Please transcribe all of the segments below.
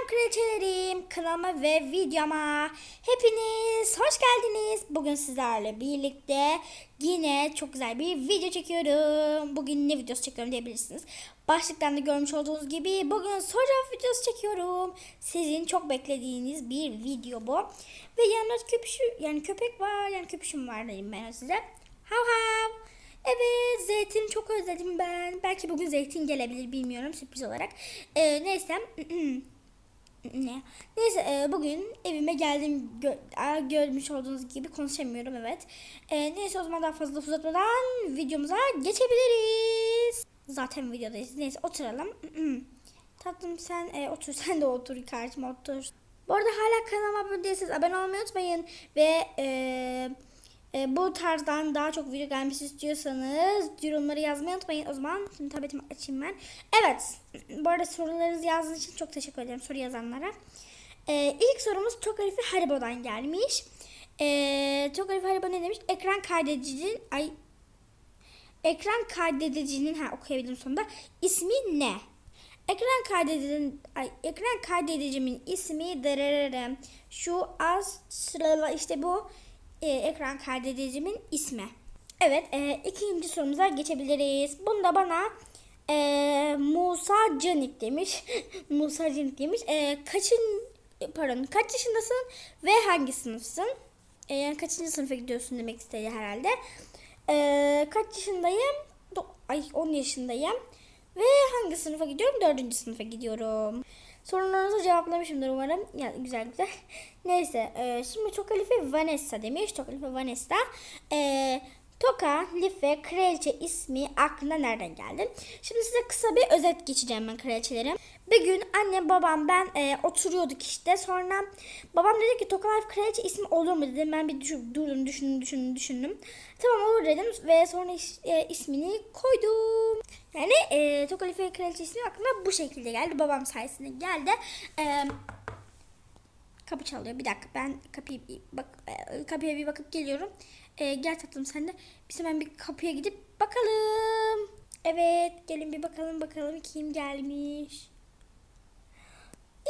Selam kraliçelerim kanalıma ve videoma hepiniz hoş geldiniz. Bugün sizlerle birlikte yine çok güzel bir video çekiyorum. Bugün ne videosu çekiyorum diyebilirsiniz. Başlıktan da görmüş olduğunuz gibi bugün soru cevap videosu çekiyorum. Sizin çok beklediğiniz bir video bu. Ve yanımda köpüşü yani köpek var yani köpüşüm var diyeyim ben size. Hav hav. Evet zeytin çok özledim ben. Belki bugün zeytin gelebilir bilmiyorum sürpriz olarak. Ee, neyse. ne? Neyse e, bugün evime geldim. Gö görmüş olduğunuz gibi konuşamıyorum evet. Ee, neyse o zaman daha fazla uzatmadan videomuza geçebiliriz. Zaten videodayız. Neyse oturalım. Tatlım sen e, otur sen de otur karşıma otur. Bu arada hala kanalıma abone değilseniz abone olmayı unutmayın. Ve eee e, bu tarzdan daha çok video gelmesi istiyorsanız yorumları yazmayı unutmayın. O zaman şimdi tabletimi açayım ben. Evet. Bu arada sorularınızı yazdığınız için çok teşekkür ederim soru yazanlara. E, ilk sorumuz çok Arifi Haribo'dan gelmiş. E, çok Arifi Haribo ne demiş? Ekran kaydedicinin ay ekran kaydedicinin ha okuyabilirim sonunda ismi ne? Ekran kaydedicinin ay ekran kaydedicimin ismi dererem şu az işte bu e, ekran kaydedicimin ismi. Evet e, ikinci sorumuza geçebiliriz. Bunda bana e, Musa Canik demiş. Musa Canik demiş. E, kaçın pardon kaç yaşındasın ve hangi sınıfsın? E, yani kaçıncı sınıfa gidiyorsun demek istedi herhalde. E, kaç yaşındayım? Do- Ay 10 yaşındayım. Ve hangi sınıfa gidiyorum? Dördüncü sınıfa gidiyorum. Sorularınızı cevaplamışımdır umarım. Yani güzel güzel. Neyse. E, şimdi Toka Life Vanessa demiş. Toka Life Vanessa. E, Toka Life kraliçe ismi aklına nereden geldi? Şimdi size kısa bir özet geçeceğim ben kraliçelerim. Bir gün annem babam ben e, oturuyorduk işte. Sonra babam dedi ki Toka Life kraliçe ismi olur mu dedim. Ben bir düşün, durdum düşündüm düşündüm düşündüm. Tamam olur dedim ve sonra e, ismini koydum. Yani e, Toka Life kraliçe ismi aklıma bu şekilde geldi. Babam sayesinde geldi. E, kapı çalıyor. Bir dakika ben kapıyı bir bak e, kapıya bir bakıp geliyorum. E, gel tatlım sen de. Biz hemen bir kapıya gidip bakalım. Evet gelin bir bakalım bakalım kim gelmiş.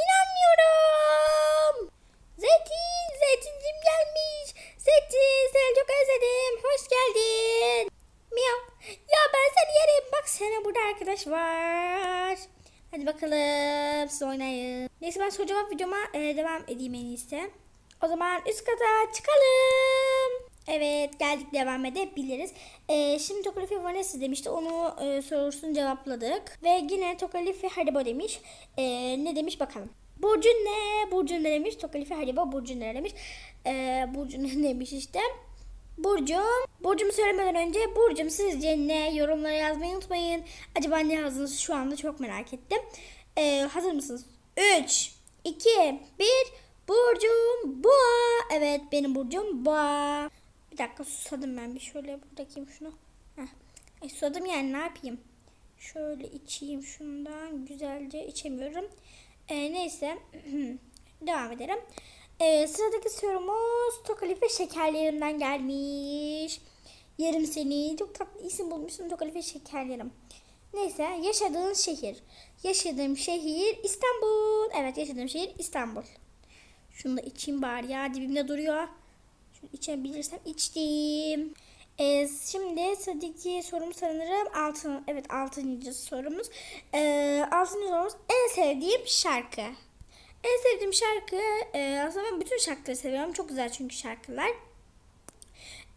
İnanmıyorum. Zeytin, Zeytincim gelmiş. Zeytin seni çok özledim. Hoş geldin. Miyav. Ya ben seni yerim. Bak sana burada arkadaş var. Hadi bakalım siz oynayın. Neyse ben soru cevap videoma e, devam edeyim en iyisi. O zaman üst kata çıkalım. Evet geldik devam edebiliriz. E, şimdi Tokalifi Vanessa demişti. Onu e, sorusunu cevapladık. Ve yine Tokalifi Haribo demiş. E, ne demiş bakalım. Burcun ne? Burcun ne demiş? Tokalifi Haribo Burcun ne demiş? E, Burcun ne demiş işte. Burcum. Burcumu söylemeden önce Burcum sizce ne? Yorumlara yazmayı unutmayın. Acaba ne yazdınız şu anda çok merak ettim. Ee, hazır mısınız? 3, 2, 1. Burcum boğa. Evet benim burcum boğa. Bir dakika susadım ben bir şöyle bırakayım şunu. Heh. E, susadım yani ne yapayım? Şöyle içeyim şundan güzelce içemiyorum. Ee, neyse devam edelim. Ee, sıradaki sorumuz Tokalife şekerlerimden gelmiş. Yerim seni. Çok tatlı isim bulmuşsun Tokalife şekerlerim. Neyse yaşadığın şehir. Yaşadığım şehir İstanbul. Evet yaşadığım şehir İstanbul. Şunu da içeyim bari ya dibimde duruyor. Şunu içebilirsem içtim. Ee, şimdi sıradaki sorum sanırım altın. Evet altıncı sorumuz. Ee, altıncı sorumuz en sevdiğim şarkı. En sevdiğim şarkı e, aslında ben bütün şarkıları seviyorum. Çok güzel çünkü şarkılar.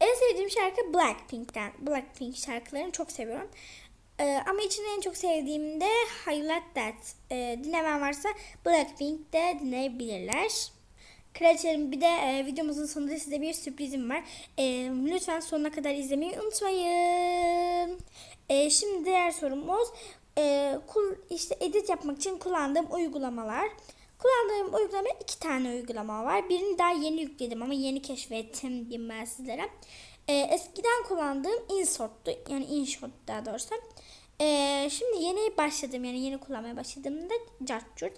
En sevdiğim şarkı Blackpink'ten. Blackpink şarkılarını çok seviyorum. E, ama içinde en çok sevdiğim de Highlight That. E, dinlemen varsa Blackpink de dinleyebilirler. Kraliçelerim bir de e, videomuzun sonunda size bir sürprizim var. E, lütfen sonuna kadar izlemeyi unutmayın. E, şimdi diğer sorumuz e, kul, işte edit yapmak için kullandığım uygulamalar. Kullandığım uygulama iki tane uygulama var. Birini daha yeni yükledim ama yeni keşfettim diyeyim ben sizlere. Ee, eskiden kullandığım InShot'tu. Yani InShot daha doğrusu. Ee, şimdi yeni başladım yani yeni kullanmaya başladığımda Jartjurt.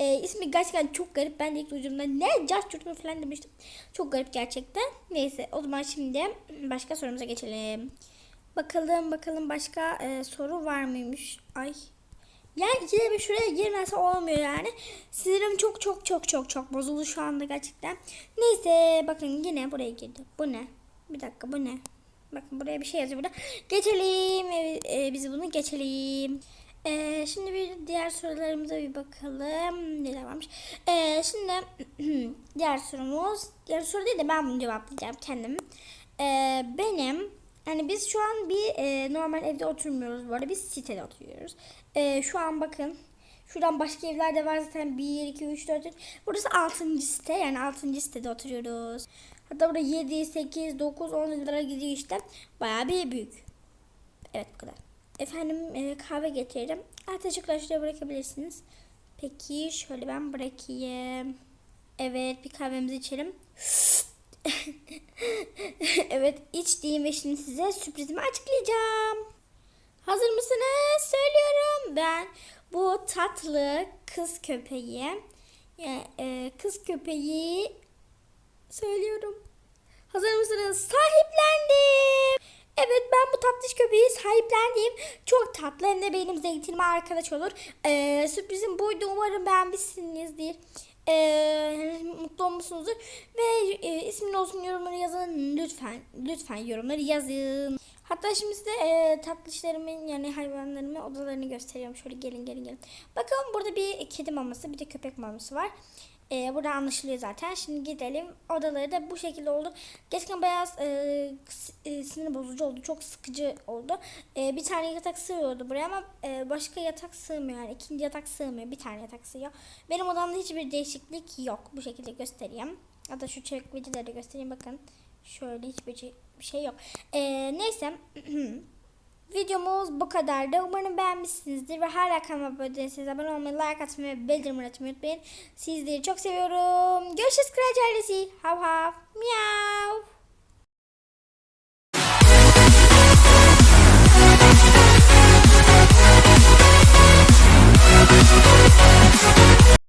Ee, ismi gerçekten çok garip. Ben de ilk duyduğumda ne Jartjurt mu falan demiştim. Çok garip gerçekten. Neyse o zaman şimdi başka sorumuza geçelim. Bakalım bakalım başka e, soru var mıymış? Ay Yani ikide bir şuraya girmese olmuyor yani. Sinirim çok çok çok çok çok bozuldu şu anda gerçekten. Neyse bakın yine buraya girdi. Bu ne? Bir dakika bu ne? Bakın buraya bir şey yazıyor burada. Geçelim. E, e, biz bunu geçelim. E, şimdi bir diğer sorularımıza bir bakalım. Neler varmış? E, şimdi diğer sorumuz. Diğer soru değil de ben bunu cevaplayacağım kendim. E, benim yani biz şu an bir e, normal evde oturmuyoruz bu arada. Biz sitede oturuyoruz. E, şu an bakın. Şuradan başka evler de var zaten. 1, 2, 3, 4, 5. Burası 6. site. Yani 6. sitede oturuyoruz. Hatta burada 7, 8, 9, 10 lira gidiyor işte. Bayağı bir büyük. Evet bu kadar. Efendim e, kahve getiririm. Arkadaşlar şuraya bırakabilirsiniz. Peki şöyle ben bırakayım. Evet bir kahvemizi içelim. evet içtiğim ve şimdi size sürprizimi açıklayacağım. Hazır mısınız? Söylüyorum. Ben bu tatlı kız köpeği yani, e, kız köpeği söylüyorum. Hazır mısınız? Sahiplendim. Sahiplendim. Çok tatlı hem de benim zeytinime arkadaş olur. Ee, sürprizim buydu. Umarım beğenmişsinizdir. Ee, mutlu olmuşsunuzdur. Ve e, ismin olsun yorumları yazın. Lütfen lütfen yorumları yazın. Hatta şimdi size e, tatlışlarımın yani hayvanlarımın odalarını gösteriyorum. Şöyle gelin gelin gelin. Bakın burada bir kedi maması bir de köpek maması var. Ee, burada anlaşılıyor zaten. Şimdi gidelim. Odaları da bu şekilde oldu. Gerçekten beyaz e, e, sinir bozucu oldu. Çok sıkıcı oldu. E, bir tane yatak sığıyordu buraya ama e, başka yatak sığmıyor. Yani ikinci yatak sığmıyor. Bir tane yatak sığıyor. Benim odamda hiçbir değişiklik yok. Bu şekilde göstereyim. Ya da şu da göstereyim. Bakın. Şöyle hiçbir şey, şey yok. E, neyse. Videomuz bu kadardı. Umarım beğenmişsinizdir ve hala kanalıma abone değilseniz abone olmayı, like atmayı ve bildirim açmayı unutmayın. Sizleri çok seviyorum. Görüşürüz Kraliçe ailesi. Hav hav. Miau.